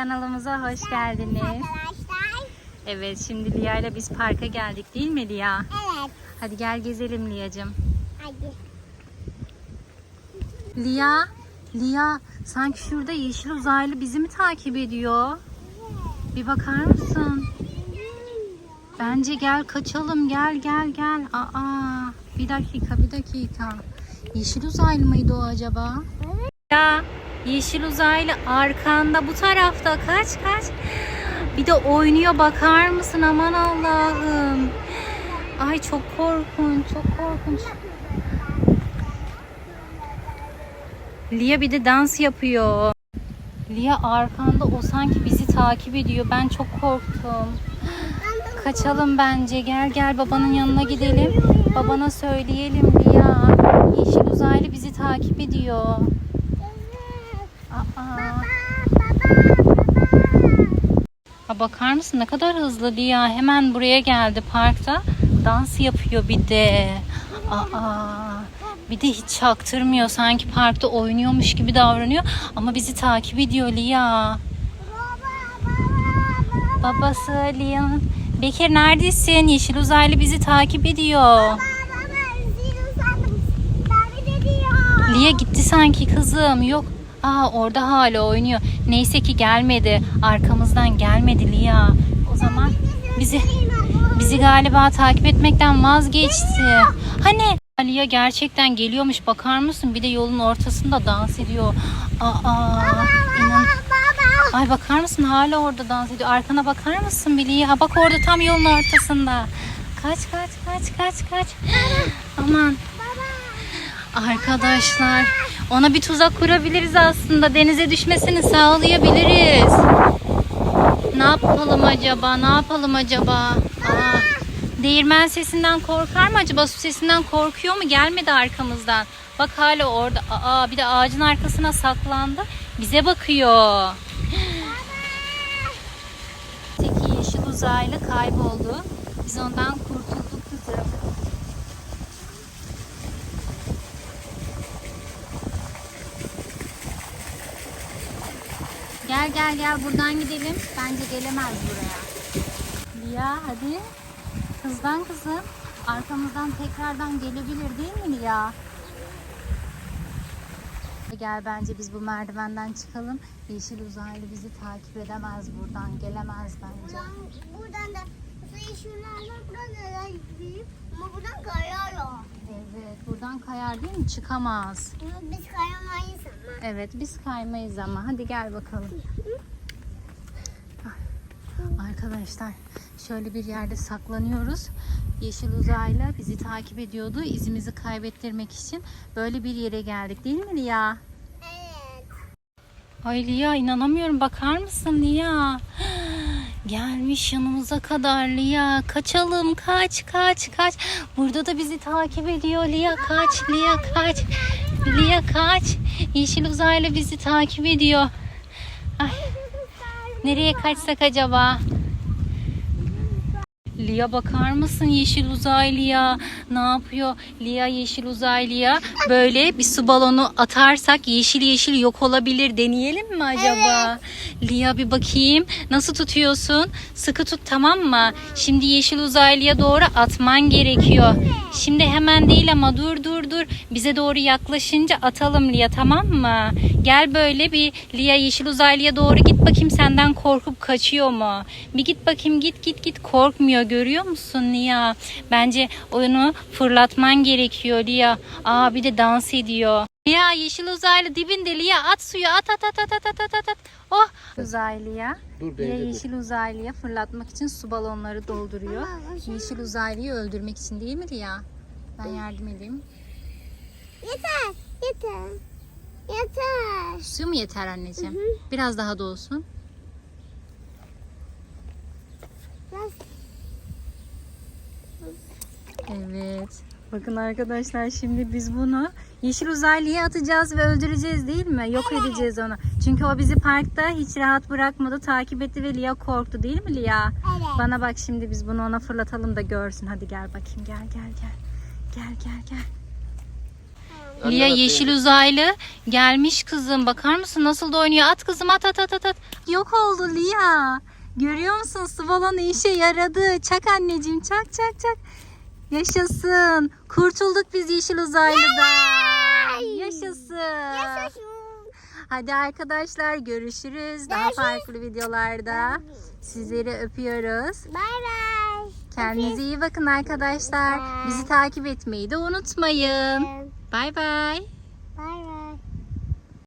Kanalımıza hoş geldiniz. Arkadaşlar. Evet şimdi Lia ile biz parka geldik değil mi Lia? Evet. Hadi gel gezelim Lia'cığım. Hadi. Lia, Lia sanki şurada yeşil uzaylı bizi mi takip ediyor? Bir bakar mısın? Bence gel kaçalım gel gel gel. Aa bir dakika bir dakika. Yeşil uzaylı mıydı o acaba? Ya yeşil uzaylı arkanda bu tarafta kaç kaç. Bir de oynuyor bakar mısın aman Allah'ım. Ay çok korkunç çok korkunç. Lia bir de dans yapıyor. Lia arkanda o sanki bizi takip ediyor. Ben çok korktum. Kaçalım bence. Gel gel babanın yanına gidelim. Babana söyleyelim Lia. Yeşil uzaylı bizi takip ediyor. Aa. Ha, bakar mısın ne kadar hızlı Lia. Hemen buraya geldi parkta. Dans yapıyor bir de. Aa. Bir de hiç çaktırmıyor. Sanki parkta oynuyormuş gibi davranıyor. Ama bizi takip ediyor Lia. Babası Lia'nın. Bekir neredesin? Yeşil uzaylı bizi takip ediyor. Lia gitti sanki kızım. Yok. Aa orada hala oynuyor. Neyse ki gelmedi. Arkamızdan gelmedi Lia. O zaman bizi bizi galiba takip etmekten vazgeçti. Hani Lia gerçekten geliyormuş bakar mısın? Bir de yolun ortasında dans ediyor. Aa inan. Ay bakar mısın hala orada dans ediyor. Arkana bakar mısın Billy? Ha bak orada tam yolun ortasında. Kaç kaç kaç kaç kaç. Aman. Arkadaşlar ona bir tuzak kurabiliriz aslında. Denize düşmesini sağlayabiliriz. Ne yapalım acaba? Ne yapalım acaba? Aa, değirmen sesinden korkar mı acaba? Su sesinden korkuyor mu? Gelmedi arkamızdan. Bak hala orada. Aa, bir de ağacın arkasına saklandı. Bize bakıyor. Teki yeşil uzaylı kayboldu. Biz ondan kurtulduk kızım. Gel gel gel buradan gidelim. Bence gelemez buraya. Lia hadi. Hızdan kızım. Arkamızdan tekrardan gelebilir değil mi Lia? Gel bence biz bu merdivenden çıkalım. Yeşil uzaylı bizi takip edemez buradan. Gelemez bence. Buradan da suyu buradan gideyim. Ama buradan kayıyor. Evet buradan kayar değil mi? Çıkamaz. Ama biz kayamayız ama. Evet biz kaymayız ama. Hadi gel bakalım. Arkadaşlar şöyle bir yerde saklanıyoruz. Yeşil uzaylı bizi takip ediyordu. İzimizi kaybettirmek için böyle bir yere geldik değil mi Lia? Evet. Ay Lia inanamıyorum bakar mısın Lia? Gelmiş yanımıza kadar Lia. Kaçalım kaç kaç kaç. Burada da bizi takip ediyor Lia kaç Lia kaç. Lia kaç. Yeşil uzaylı bizi takip ediyor. Ay. Nereye kaçsak acaba? Lia bakar mısın yeşil uzaylıya? Ne yapıyor? Lia yeşil uzaylıya böyle bir su balonu atarsak yeşil yeşil yok olabilir. Deneyelim mi acaba? Lia bir bakayım. Nasıl tutuyorsun? Sıkı tut tamam mı? Şimdi yeşil uzaylıya doğru atman gerekiyor. Şimdi hemen değil ama dur dur dur. Bize doğru yaklaşınca atalım Lia tamam mı? Gel böyle bir Lia yeşil uzaylıya doğru git bakayım senden korkup kaçıyor mu? Bir git bakayım git git git korkmuyor görüyor musun Lia? Bence onu fırlatman gerekiyor Lia. Aa bir de dans ediyor. Lia yeşil uzaylı dibinde Lia at suya at at at at at at at at. Oh uzaylıya. Dur Lia Beyza dur. yeşil uzaylıya fırlatmak için su balonları dolduruyor. Yeşil uzaylıyı öldürmek için değil mi Lia? Ben yardım edeyim. Yeter. Yeter. Yeter. Su mu yeter anneciğim? Biraz daha dolsun. Biraz Evet. Bakın arkadaşlar şimdi biz bunu yeşil uzaylıya atacağız ve öldüreceğiz değil mi? Yok edeceğiz onu. Çünkü o bizi parkta hiç rahat bırakmadı. Takip etti ve Lia korktu değil mi Lia? Evet. Bana bak şimdi biz bunu ona fırlatalım da görsün. Hadi gel bakayım gel gel gel. Gel gel gel. Lia yeşil uzaylı gelmiş kızım. Bakar mısın nasıl da oynuyor? At kızım at at at at. at. Yok oldu Lia. Görüyor musun? Su balonu işe yaradı. Çak anneciğim çak çak çak. Yaşasın. Kurtulduk biz yeşil uzaylıdan. Yaşasın. Yaşasın. Hadi arkadaşlar görüşürüz. Daha farklı videolarda. Sizleri öpüyoruz. Bay bay. Kendinize iyi bakın arkadaşlar. Bizi takip etmeyi de unutmayın. Ee, Bay bay.